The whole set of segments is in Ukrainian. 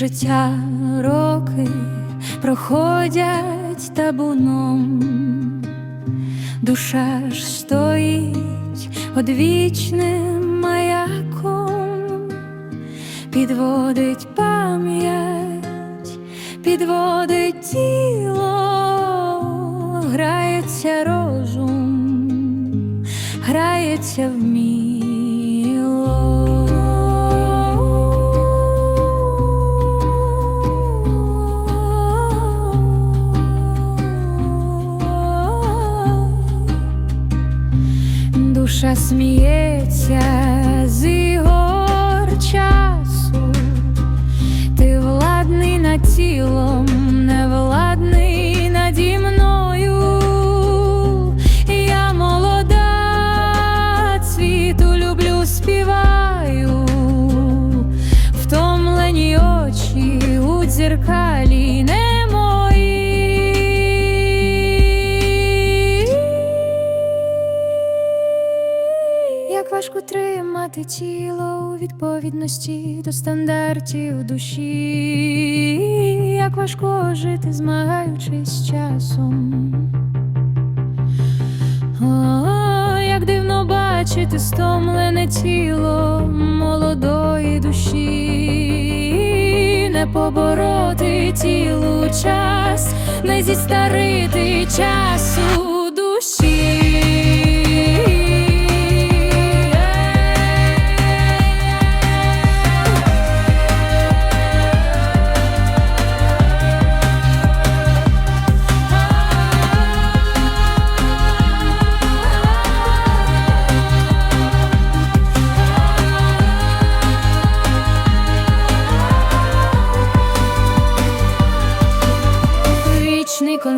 життя роки проходять табуном, душа ж стоїть одвічним маяком, підводить пам'ять, підводить тіло, грається розум, грається вміло. Душа сміється з ігор часу, ти владний над тілом, не владний наді мною. Я молода, цвіту люблю, співаю, втомлені очі у дзеркалі не Як тримати тіло у відповідності до стандартів душі, як важко жити, змагаючись з часом. О, як дивно бачити стомлене тіло молодої душі, не побороти тілу час, не зістарити часу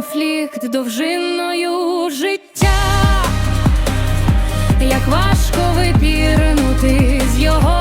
конфлікт довжиною життя, як важко випірнути з його